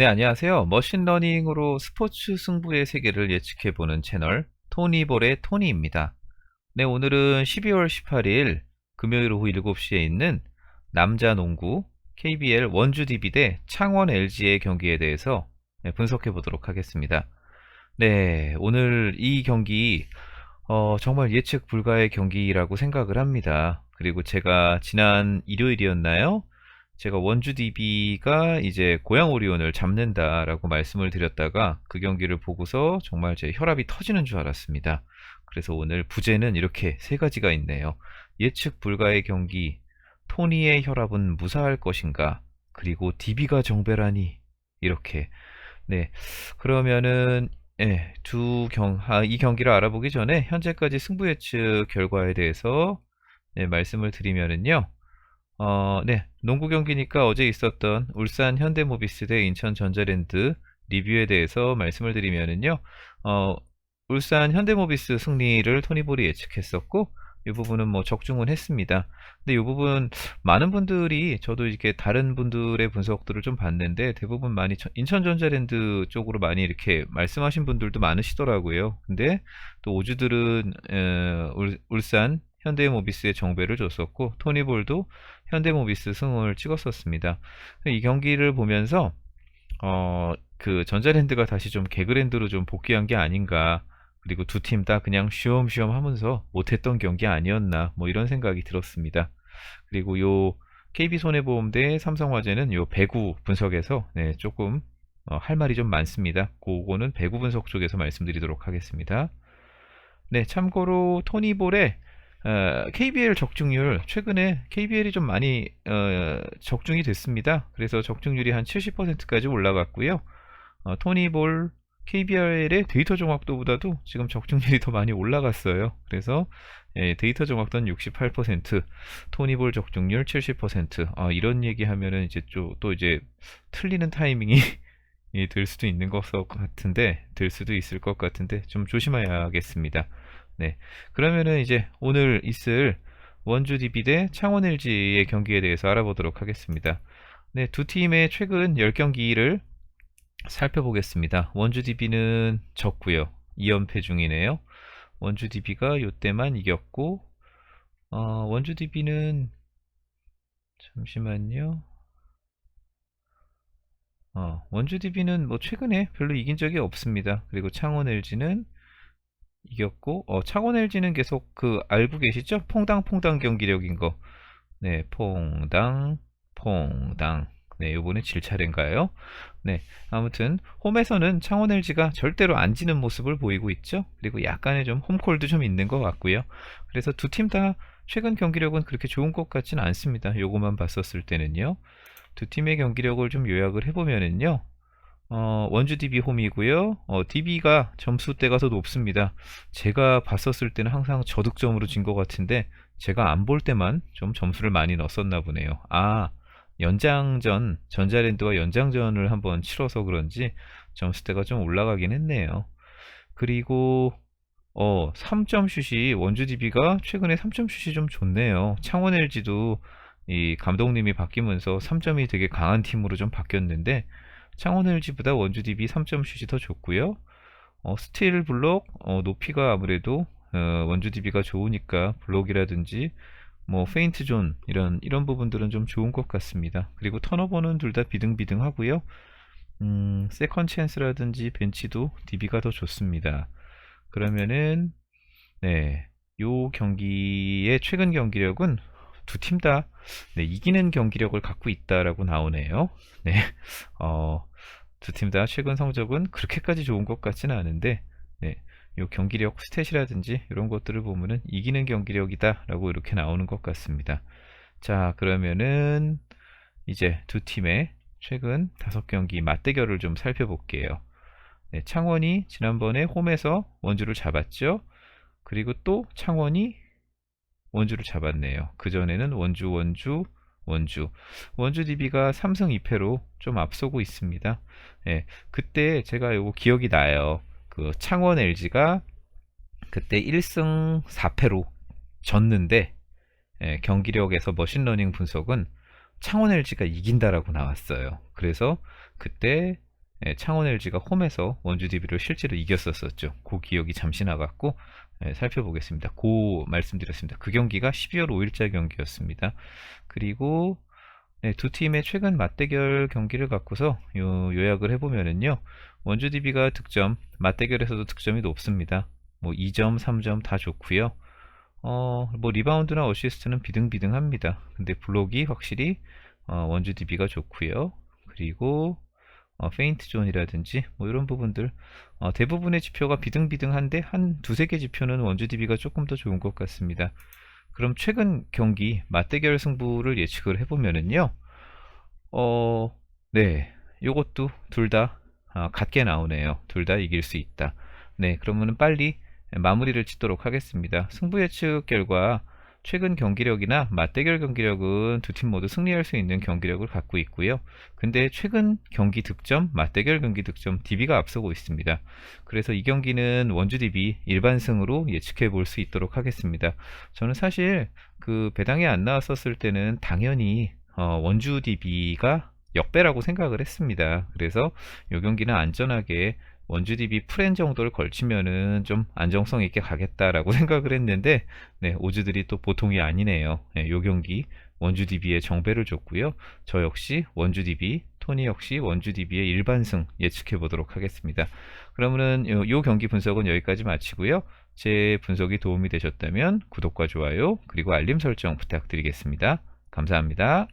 네, 안녕하세요. 머신러닝으로 스포츠 승부의 세계를 예측해보는 채널 토니볼의 토니입니다. 네, 오늘은 12월 18일 금요일 오후 7시에 있는 남자 농구 KBL 원주 DB 대 창원 LG의 경기에 대해서 네, 분석해 보도록 하겠습니다. 네, 오늘 이 경기 어, 정말 예측 불가의 경기라고 생각을 합니다. 그리고 제가 지난 일요일이었나요? 제가 원주 DB가 이제 고양 오리온을 잡는다라고 말씀을 드렸다가 그 경기를 보고서 정말 제 혈압이 터지는 줄 알았습니다. 그래서 오늘 부제는 이렇게 세 가지가 있네요. 예측 불가의 경기, 토니의 혈압은 무사할 것인가, 그리고 DB가 정배라니 이렇게. 네, 그러면은 예, 두 경, 아, 이 경기를 알아보기 전에 현재까지 승부 예측 결과에 대해서 네, 말씀을 드리면은요. 어, 네. 농구 경기니까 어제 있었던 울산 현대모비스 대 인천 전자랜드 리뷰에 대해서 말씀을 드리면은요. 어, 울산 현대모비스 승리를 토니볼이 예측했었고 이 부분은 뭐 적중은 했습니다. 근데 이 부분 많은 분들이 저도 이렇게 다른 분들의 분석들을 좀 봤는데 대부분 많이 인천 전자랜드 쪽으로 많이 이렇게 말씀하신 분들도 많으시더라고요. 근데 또 오주들은 울산 현대모비스의 정배를 줬었고 토니볼도 현대모비스 승을 찍었었습니다. 이 경기를 보면서 어, 그 전자랜드가 다시 좀 개그랜드로 좀 복귀한 게 아닌가 그리고 두 팀 다 그냥 쉬엄쉬엄 하면서 못했던 경기 아니었나 뭐 이런 생각이 들었습니다. 그리고 요 KB손해보험 대 삼성화재는 요 배구 분석에서 네, 조금 어, 할 말이 좀 많습니다. 그거는 배구 분석 쪽에서 말씀드리도록 하겠습니다. 네, 참고로 토니볼의 어, KBL 적중률 최근에 KBL이 좀 많이 어, 적중이 됐습니다. 그래서 적중률이 한 70%까지 올라갔고요. 어, 토니볼 KBL의 데이터 정확도보다도 지금 적중률이 더 많이 올라갔어요. 그래서 예, 데이터 정확도는 68%, 토니볼 적중률 70%. 아, 이런 얘기하면은 이제 또, 또 이제 틀리는 타이밍이 될 수도 있는 것 같은데, 될 수도 있을 것 같은데 좀 조심해야겠습니다. 네. 그러면은 이제 오늘 있을 원주 DB 대 창원 LG의 경기에 대해서 알아보도록 하겠습니다. 네, 두 팀의 최근 10경기를 살펴보겠습니다. 원주 DB는 졌고요. 2연패 중이네요. 원주 DB가 요때만 이겼고 어, 원주 DB는 잠시만요. 어, 원주 DB는 뭐 최근에 별로 이긴 적이 없습니다. 그리고 창원 LG는 이겼고 어, 창원 LG는 계속 그 알고 계시죠? 퐁당퐁당 경기력인 거. 네, 퐁당 퐁당. 네, 요번에 질 차례인가요? 네, 아무튼 홈에서는 창원 LG가 절대로 안 지는 모습을 보이고 있죠. 그리고 약간의 좀 홈콜도 좀 있는 것 같고요. 그래서 두 팀 다 최근 경기력은 그렇게 좋은 것 같지는 않습니다. 요거만 봤었을 때는요. 두 팀의 경기력을 좀 요약을 해보면은요. 어, 원주 DB 홈이고요. 어, DB가 점수대가 더 높습니다. 제가 봤었을 때는 항상 저득점으로 진 것 같은데 제가 안 볼 때만 좀 점수를 많이 넣었었나 보네요. 아, 연장전, 전자랜드와 연장전을 한번 치러서 그런지 점수대가 좀 올라가긴 했네요. 그리고 어, 3점 슛이 원주 DB가 최근에 3점 슛이 좀 좋네요. 창원 LG도 이 감독님이 바뀌면서 3점이 되게 강한 팀으로 좀 바뀌었는데 창원 LG보다 원주 DB 3점 슛이 더 좋고요. 어, 스틸 블록 어, 높이가 아무래도 어, 원주 DB가 좋으니까 블록이라든지 뭐 페인트 존 이런 이런 부분들은 좀 좋은 것 같습니다. 그리고 턴오버는 둘 다 비등비등하고요. 음, 세컨 찬스라든지 벤치도 DB가 더 좋습니다. 그러면은 네, 요 경기의 최근 경기력은 두 팀다 네, 이기는 경기력을 갖고 있다라고 나오네요. 네, 어, 두 팀 다 최근 성적은 그렇게까지 좋은 것 같지는 않은데, 네, 요 경기력 스탯이라든지 이런 것들을 보면은 이기는 경기력이다라고 이렇게 나오는 것 같습니다. 자, 그러면은 이제 두 팀의 최근 다섯 경기 맞대결을 좀 살펴볼게요. 네, 창원이 지난번에 홈에서 원주를 잡았죠. 그리고 또 창원이 원주를 잡았네요. 그전에는 원주, 원주, 원주. 원주 DB가 3승 2패로 좀 앞서고 있습니다. 예, 그때 제가 요거 기억이 나요. 그 창원 LG가 그때 1승 4패로 졌는데 예, 경기력에서 머신러닝 분석은 창원 LG가 이긴다라고 나왔어요. 그래서 그때 예, 창원 LG가 홈에서 원주 DB를 실제로 이겼었었죠. 그 기억이 잠시 나갔고 예, 살펴보겠습니다. 고 말씀드렸습니다. 그 경기가 12월 5일자 경기였습니다. 그리고 네, 두 팀의 최근 맞대결 경기를 갖고서 요, 요약을 해보면은요. 원주 DB가 득점, 맞대결에서도 득점이 높습니다. 뭐 2점, 3점 다 좋고요. 어, 뭐 리바운드나 어시스트는 비등비등합니다. 근데 블록이 확실히 어, 원주 DB가 좋고요. 그리고 어, 페인트 존이라든지 뭐 이런 부분들 어, 대부분의 지표가 비등비등한데 한 두세 개 지표는 원주 DB가 조금 더 좋은 것 같습니다. 그럼 최근 경기 맞대결 승부를 예측을 해보면은요. 어, 네, 요것도 둘다 같게 나오네요. 둘 다 이길 수 있다. 네, 그러면은 빨리 마무리를 짓도록 하겠습니다. 승부 예측 결과 최근 경기력이나 맞대결 경기력은 두 팀 모두 승리할 수 있는 경기력을 갖고 있고요. 근데 최근 경기 득점, 맞대결 경기 득점 DB가 앞서고 있습니다. 그래서 이 경기는 원주 DB 일반승으로 예측해 볼 수 있도록 하겠습니다. 저는 사실 그 배당에 안 나왔었을 때는 당연히 어, 원주 DB가 역배라고 생각을 했습니다. 그래서 이 경기는 안전하게 원주 DB 프렌 정도를 걸치면은 좀 안정성 있게 가겠다라고 생각을 했는데 네, 오즈들이 또 보통이 아니네요. 네, 요 경기 원주 DB의 정배를 줬고요. 저 역시 원주 DB, 토니 역시 원주 DB의 일반승 예측해 보도록 하겠습니다. 그러면은 요, 요 경기 분석은 여기까지 마치고요. 제 분석이 도움이 되셨다면 구독과 좋아요 그리고 알림 설정 부탁드리겠습니다. 감사합니다.